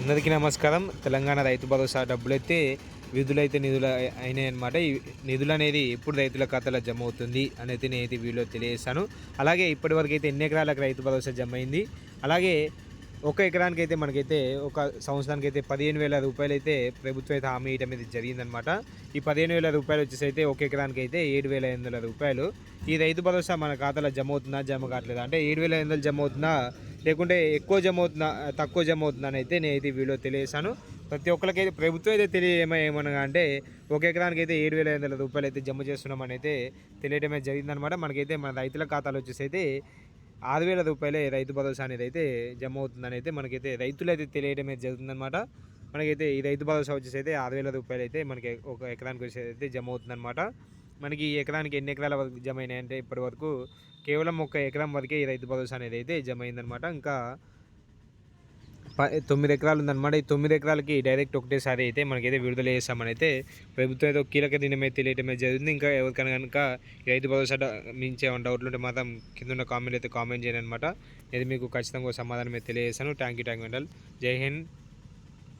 అందరికీ నమస్కారం. తెలంగాణ రైతు భరోసా డబ్బులైతే విధులైతే నిధులు అయినాయి అనమాట ఈ నిధులు అనేది ఎప్పుడు రైతుల ఖాతాలో జమ అవుతుంది అనేది నేనైతే వీడియో తెలియజేస్తాను. అలాగే ఇప్పటివరకు అయితే ఎన్ని ఎకరాలకు రైతు భరోసా జమ అయింది అలాగే ఒక ఎకరానికి అయితే మనకైతే ఒక సంవత్సరానికి అయితే పదిహేను వేల రూపాయలు అయితే ప్రభుత్వం అయితే హామీ ఇవ్వడం అనేది జరిగిందనమాట ఈ పదిహేను వేల రూపాయలు వచ్చేసి అయితే ఒక ఎకరానికి అయితే ఏడు వేల ఎనిమిది వందల రూపాయలు. ఈ రైతు భరోసా మన ఖాతాలో జమ అవుతుందా జమ కావట్లేదా? అంటే ఏడు వేల ఎనిమిది వందలు జమ అవుతుందా లేకుంటే ఎక్కువ జమ అవుతుందా తక్కువ జమ అవుతుందని అయితే నేనైతే అయితే వీడియో తెలియజేశాను. ప్రతి ఒక్కరికైతే ప్రభుత్వం అయితే తెలియమో ఏమనగా అంటే ఒక ఎకరానికి అయితే ఏడు వేల ఐదు వందల రూపాయలు అయితే జమ చేస్తున్నామని అయితే తెలియడమే జరిగిందనమాట మనకైతే మన రైతుల ఖాతాలో వచ్చేసి అయితే ఆరు వేల రూపాయలే రైతు భరోసా అనేది అయితే జమ అవుతుందని అయితే మనకైతే రైతులు అయితే తెలియడమే జరుగుతుందనమాట మనకైతే ఈ రైతు భరోసా వచ్చేసి అయితే ఆరు వేల రూపాయలు అయితే మనకి ఒక ఎకరానికి వచ్చేసి అయితే జమ అవుతుందన్నమాట. మనకి ఈ ఎకరానికి ఎన్ని ఎకరాల వరకు జమ అయినాయంటే ఇప్పటి వరకు కేవలం ఒక ఎకరం వరకే ఈ రైతు భరోసా అనేది అయితే జమ అయిందనమాట ఇంకా తొమ్మిది ఎకరాలు ఉందన్నమాట. ఈ తొమ్మిది ఎకరాలకి డైరెక్ట్ ఒకటేసారి అయితే మనకైతే విడుదల చేస్తామని అయితే ప్రభుత్వం అయితే కీలక దినమే తెలియటమే జరుగుతుంది ఇంకా ఎవరికైనా కనుక ఈ రైతు భరోసా మించే మించి ఏమైనా డౌట్లు ఉంటే మాత్రం కింద ఉన్న కామెంట్ అయితే కామెంట్ చేయను అనమాట ఇది మీకు ఖచ్చితంగా సమాధానం అయితే తెలియజేస్తాను. థ్యాంక్ యూ థ్యాంక్ యూ జై హింద్.